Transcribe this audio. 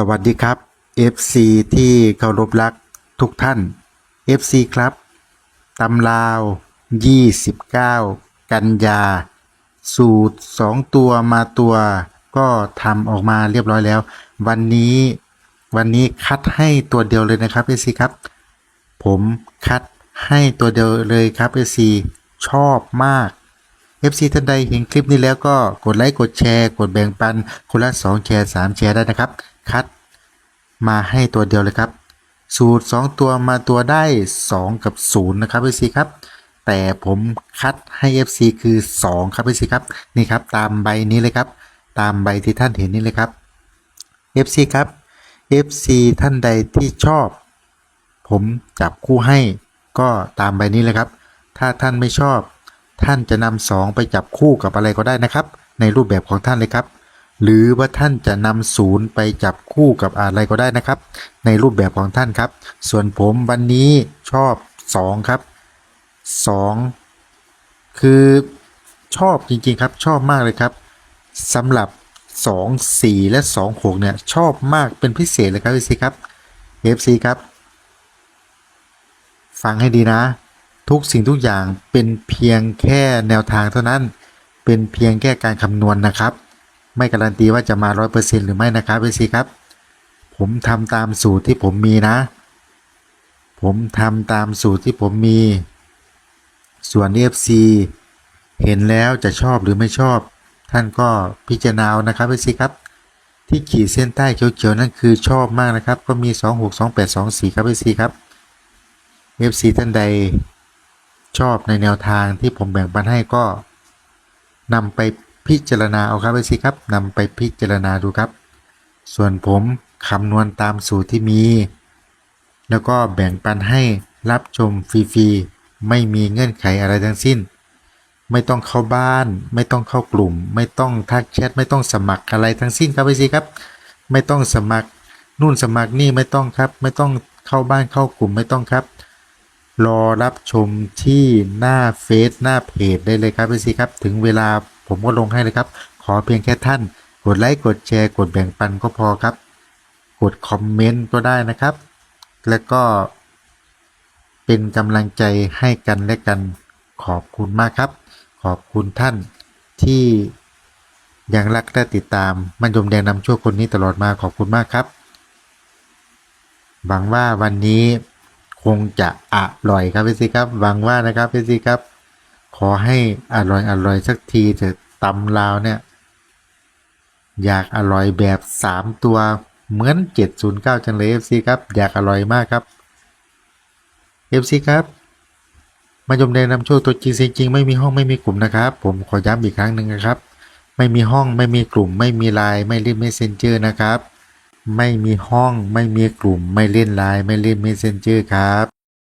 สวัสดีครับ FC ที่เคารพรักทุกท่าน FC ครับตำลาว 29 กันยา สูตร 2 ตัวมาตัว ก็ทำออกมาเรียบร้อยแล้ว วันนี้วันนี้คัดให้ตัวเดียวเลยนะครับ FC ครับ ผมคัดให้ตัวเดียวเลยครับ FC ชอบมาก FC ท่านใดเห็นคลิปนี้แล้วก็กดไลค์กดแชร์ กดแบ่งปันคนละ2แชร์3แชร์ได้นะครับ คัด มาให้ตัวเดียวเลยครับ สูตร 2 ตัวมาตัวได้ 2 กับ 0 นะครับ FC ครับแต่ผมคัดให้ FC คือ 2 ครับ FC ครับนี่ครับตามใบนี้เลยครับ ตามใบที่ท่านเห็นนี่เลยครับ FC ครับ FC ท่านใดที่ชอบ ผมจับคู่ให้ก็ตามใบนี้เลยครับ ถ้าท่านไม่ชอบ ท่านจะนำสองไปจับคู่กับอะไรก็ได้นะครับ ในรูปแบบของท่านเลยครับ หรือว่าท่านจะนำศูนย์ไปจับคู่กับอะไรก็ได้นะครับ ในรูปแบบของท่านครับ ส่วนผมวันนี้ชอบ 2 ครับ 2 คือชอบจริงๆครับชอบมากเลยครับสำหรับ 2 4 และ 2 6 เนี่ย ชอบมากเป็นพิเศษเลยครับ FC ครับ FC ครับ ฟังให้ดีนะ ทุกสิ่งทุกอย่างเป็นเพียงแค่แนวทางเท่านั้น เป็นเพียงแค่การคำนวณนะครับ ไม่การันตีว่าจะมา 100%หรือไม่นะครับเอซีครับ ผมทำตามสูตรที่ผมมีนะ ผมทำตามสูตรที่ผมมี ส่วน FC เห็นแล้วจะชอบหรือไม่ชอบ ท่านก็พิจารณานะครับเอซีครับ ที่ขีดเส้นใต้เขียวๆนั่นคือชอบมากนะครับ ก็มี 26 28 24ครับเอซีครับ FC ท่านใดชอบในแนวทางที่ผมแบ่งปันให้ก็นำไป พิจารณาเอาครับ FC ครับนำไปพิจารณาดูครับ ส่วนผมคำนวณตามสูตรที่มี แล้วก็แบ่งปันให้รับชมฟรีๆไม่มีเงื่อนไขอะไรทั้งสิ้น ไม่ต้องเข้าบ้าน ไม่ต้องเข้ากลุ่ม ไม่ต้องทักแชทไม่ต้องสมัครอะไรทั้งสิ้นครับ FC ครับ ไม่ต้องสมัครนู่นสมัครนี่ไม่ต้องครับ ไม่ต้องเข้าบ้านเข้ากลุ่มไม่ต้องครับ รอรับชมที่หน้าเฟซหน้าเพจได้เลยครับพี่ซีครับ ถึงเวลาผมก็ลงให้เลยครับ ขอเพียงแค่ท่าน กดไลค์กดแชร์กดแบ่งปันก็พอครับ กดคอมเมนต์ก็ได้นะครับ แล้วก็ เป็นกำลังใจให้กันและกันขอบคุณมากครับ ขอบคุณท่านที่ยังรักและติดตามมันยมแดงนำชั่วคนนี้ตลอดมาขอบคุณมากครับ หวังว่าวันนี้ คงจะอร่อยครับพี่ซีครับหวังว่านะครับพี่ซีครับ ขอให้อร่อยอร่อยสักทีเถอะตำลาวเนี่ย อยากอร่อยแบบสามตัวเหมือนเจ็ดศูนย์เก้าจังเลยเอฟซีครับ อยากอร่อยมากครับเอฟซีครับมายมแดงนำโชคตัวจริงจริงไม่มีห้องไม่มีกลุ่มนะครับ ผมขอย้ำอีกครั้งหนึ่งนะครับ ไม่มีห้องไม่มีกลุ่ม ไม่มีไลน์ไม่เล่นเมสเซนเจอร์นะครับ ไม่มีห้อง ไม่มีกลุ่ม ไม่เล่นไลน์ ไม่เล่นเมสเซนเจอร์ครับ